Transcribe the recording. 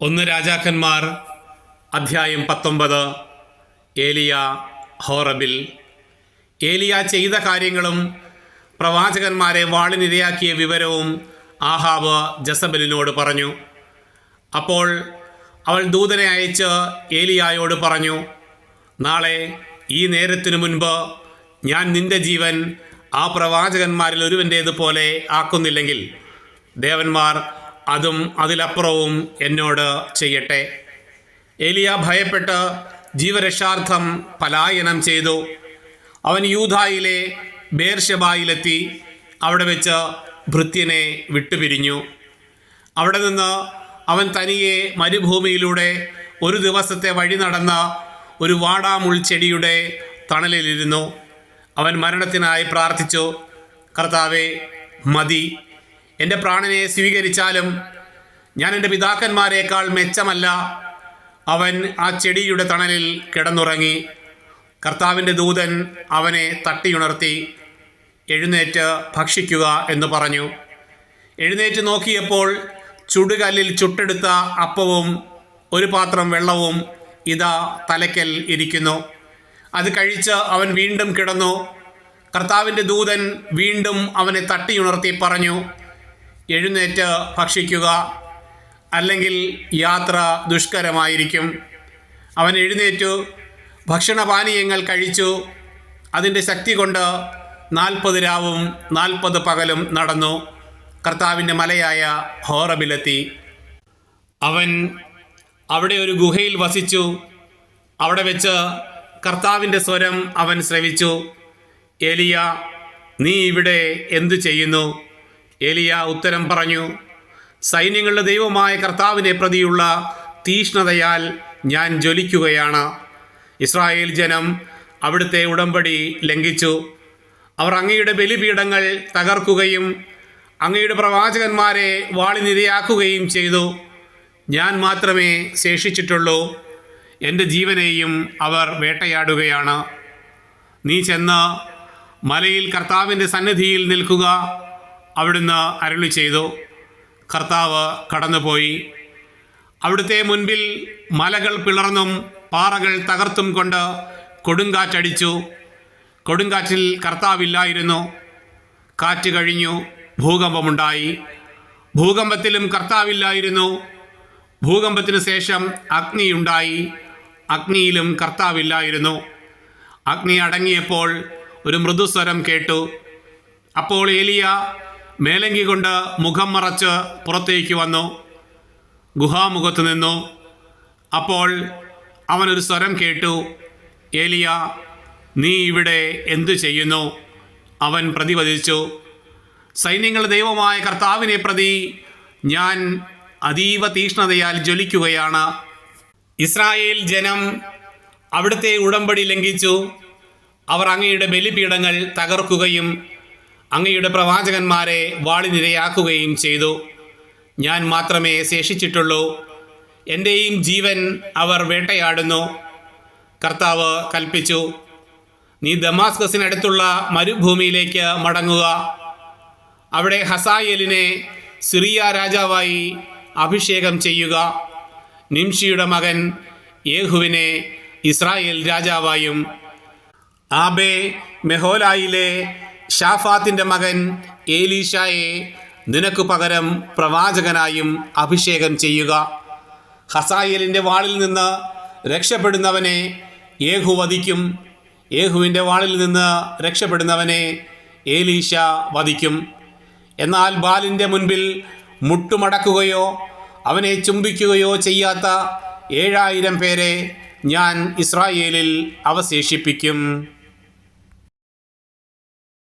ഒന്ന് രാജാക്കന്മാർ അധ്യായം പത്തൊമ്പത് ഏലിയ ഹോറബിൽ. ഏലിയ ചെയ്ത കാര്യങ്ങളും പ്രവാചകന്മാരെ വാളിനിരയാക്കിയ വിവരവും ആഹാബ് ജസബലിനോട് പറഞ്ഞു. അപ്പോൾ അവൾ ദൂതനെ അയച്ച് ഏലിയായോട് പറഞ്ഞു നാളെ ഈ നേരത്തിനു മുൻപ് ഞാൻ നിന്റെ ജീവൻ ആ പ്രവാചകന്മാരിൽ ഒരുവന്റേതുപോലെ ആക്കുന്നില്ലെങ്കിൽ ദേവന്മാർ അതും അതിലപ്പുറവും എന്നോട് ചെയ്യട്ടെ. ഏലിയ ഭയപ്പെട്ട് ജീവരക്ഷാർത്ഥം പലായനം ചെയ്തു. അവൻ യൂധായിലെ ബേർഷബായിലെത്തി അവിടെ വെച്ച് ഭൃത്യനെ വിട്ടുപിരിഞ്ഞു. അവിടെ നിന്ന് അവൻ തനിയെ മരുഭൂമിയിലൂടെ ഒരു ദിവസത്തെ വഴി നടന്ന ഒരു വാടാമുൾച്ചെടിയുടെ തണലിലിരുന്നു. അവൻ മരണത്തിനായി പ്രാർത്ഥിച്ചു കർത്താവെ മതി. എന്റെ പ്രാണനെ സ്വീകരിച്ചാലും ഞാൻ എന്റെ പിതാക്കന്മാരെക്കാൾ മെച്ചമല്ല. അവൻ ആ ചെടിയുടെ തണലിൽ കിടന്നുറങ്ങി. കർത്താവിന്റെ ദൂതൻ അവനെ തട്ടിയുണർത്തി എഴുന്നേറ്റ് ഭക്ഷിക്കുക എന്ന് പറഞ്ഞു. എഴുന്നേറ്റ് നോക്കിയപ്പോൾ ചുടുകല്ലിൽ ചുട്ടെടുത്ത അപ്പവും ഒരു പാത്രം വെള്ളവും ഇതാ തലയ്ക്കൽ ഇരിക്കുന്നു. അത് കഴിച്ച് അവൻ വീണ്ടും കിടന്നു. കർത്താവിന്റെ ദൂതൻ വീണ്ടും അവനെ തട്ടിയുണർത്തി പറഞ്ഞു എഴുന്നേറ്റ് ഭക്ഷിക്കുക അല്ലെങ്കിൽ യാത്ര ദുഷ്കരമായിരിക്കും. അവൻ എഴുന്നേറ്റു ഭക്ഷണപാനീയങ്ങൾ കഴിച്ചു. അതിന്റെ ശക്തി കൊണ്ട് നാൽപ്പത് രാവും നാൽപ്പത് പകലും നടന്നു. കർത്താവിന്റെ മലയായ ഹോറബിലെത്തി. അവൻ അവിടെ ഒരു ഗുഹയിൽ വസിച്ചു. അവിടെ വെച്ച് കർത്താവിന്റെ സ്വരം അവൻ ശ്രവിച്ചു. എലിയ നീ ഇവിടെ എന്തു ചെയ്യുന്നു? ഏലിയ ഉത്തരം പറഞ്ഞു സൈന്യങ്ങളുടെ ദൈവമായ കർത്താവിനെ പ്രതിയുള്ള തീഷ്ണതയാൽ ഞാൻ ജ്വലിക്കുകയാണ്. ഇസ്രായേൽ ജനം അവിടുത്തെ ഉടമ്പടി ലംഘിച്ചു. അവർ അങ്ങയുടെ ബലിപീഠങ്ങൾ തകർക്കുകയും അങ്ങയുടെ പ്രവാചകന്മാരെ വാളിനിരയാക്കുകയും ചെയ്തു. ഞാൻ മാത്രമേ ശേഷിച്ചിട്ടുള്ളൂ. എന്റെ ജീവനെയും അവർ വേട്ടയാടുകയാണ്. നീ ചെന്ന് മലയിൽ കർത്താവിന്റെ സന്നിധിയിൽ നിൽക്കുക. അവിടുന്ന് അരുളി ചെയ്തു. കർത്താവ് കടന്നുപോയി. അവിടുത്തെ മുൻപിൽ മലകൾ പിളർന്നും പാറകൾ തകർത്തും കൊണ്ട് കൊടുങ്കാറ്റടിച്ചു. കൊടുങ്കാറ്റിൽ കർത്താവില്ലായിരുന്നു. കാറ്റ് കഴിഞ്ഞു. ഭൂകമ്പമുണ്ടായി. ഭൂകമ്പത്തിലും കർത്താവില്ലായിരുന്നു. ഭൂകമ്പത്തിന് ശേഷം അഗ്നിയുണ്ടായി. അഗ്നിയിലും കർത്താവില്ലായിരുന്നു. അഗ്നി അടങ്ങിയപ്പോൾ ഒരു മൃദുസ്വരം കേട്ടു. അപ്പോൾ ഏലിയ മേലങ്കി കൊണ്ട് മുഖം മറച്ച് പുറത്തേക്ക് വന്നു. ഗുഹാമുഖത്ത് നിന്നു. അപ്പോൾ അവനൊരു സ്വരം കേട്ടു. ഏലിയ നീ ഇവിടെ എന്തു ചെയ്യുന്നു? അവൻ പ്രതിവദിച്ചു. സൈന്യങ്ങളുടെ ദൈവമായ കർത്താവിനെ പ്രതി ഞാൻ അതീവ തീഷ്ണതയാൽ ജ്വലിക്കുകയാണ്. ഇസ്രായേൽ ജനം അവിടുത്തെ ഉടമ്പടി ലംഘിച്ചു. അവർ അങ്ങയുടെ ബലിപീഠങ്ങൾ തകർക്കുകയും അങ്ങയുടെ പ്രവാചകന്മാരെ വാളിനിരയാക്കുകയും ചെയ്തു. ഞാൻ മാത്രമേ ശേഷിച്ചിട്ടുള്ളൂ. എന്റെയും ജീവൻ അവർ വേട്ടയാടുന്നു. കർത്താവ് കൽപ്പിച്ചു നീ ദമാസ്കസിനടുത്തുള്ള മരുഭൂമിയിലേക്ക് മടങ്ങുക. അവിടെ ഹസായേലിനെ സിറിയ രാജാവായി അഭിഷേകം ചെയ്യുക. നിംഷിയുടെ മകൻ യേഹുവിനെ ഇസ്രായേൽ രാജാവായും ആബെ മെഹോലായിലെ ഷാഫാത്തിന്റെ മകൻ ഏലീഷായെ നിനക്ക് പകരം പ്രവാചകനായും അഭിഷേകം ചെയ്യുക. ഹസായലിന്റെ വാളിൽ നിന്ന് രക്ഷപ്പെടുന്നവനെ യേഹു വധിക്കും. യേഹുവിന്റെ വാളിൽ നിന്ന് രക്ഷപ്പെടുന്നവനെ ഏലീഷ വധിക്കും. എന്നാൽ ബാലിന്റെ മുൻപിൽ മുട്ടുമടക്കുകയോ അവനെ ചുംബിക്കുകയോ ചെയ്യാത്ത ഏഴായിരം പേരെ ഞാൻ ഇസ്രായേലിൽ അവശേഷിപ്പിക്കും.